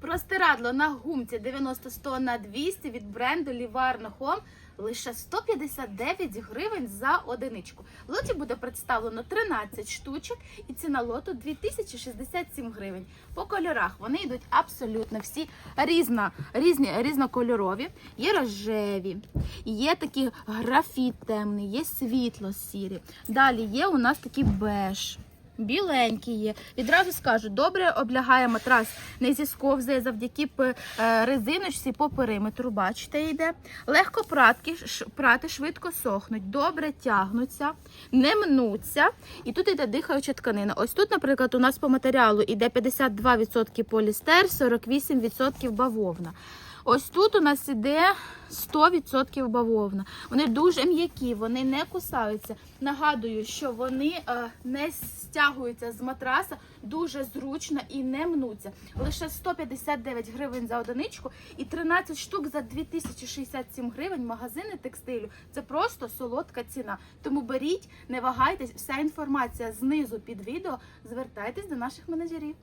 Простирадло на гумці 90-100 на 200 від бренду Livarno Home лише 159 гривень за одиничку. В лоті буде представлено 13 штучок і ціна лоту 2067 гривень. По кольорах вони йдуть абсолютно всі різно, різні, різнокольорові. Є рожеві, є такі графіт темний, є світло сірі. Далі є у нас такий беж. Біленький є. Відразу скажу, добре облягає матрас, не зісковзає завдяки е, резиночці по периметру. Бачите, йде. Легко пратки, прати швидко сохнуть, добре тягнуться, не мнуться. І тут йде дихаюча тканина. Ось тут, наприклад, у нас по матеріалу йде 52% полістер, 48% бавовна. Ось тут у нас іде 100% бавовна. Вони дуже м'які, вони не кусаються. Нагадую, що вони е, не стягуються з матраса дуже зручно і не мнуться. Лише 159 гривень за одиничку і 13 штук за 2067 гривень. Магазини текстилю. Це просто солодка ціна. Тому беріть, не вагайтесь, вся інформація знизу під відео. Звертайтесь до наших менеджерів.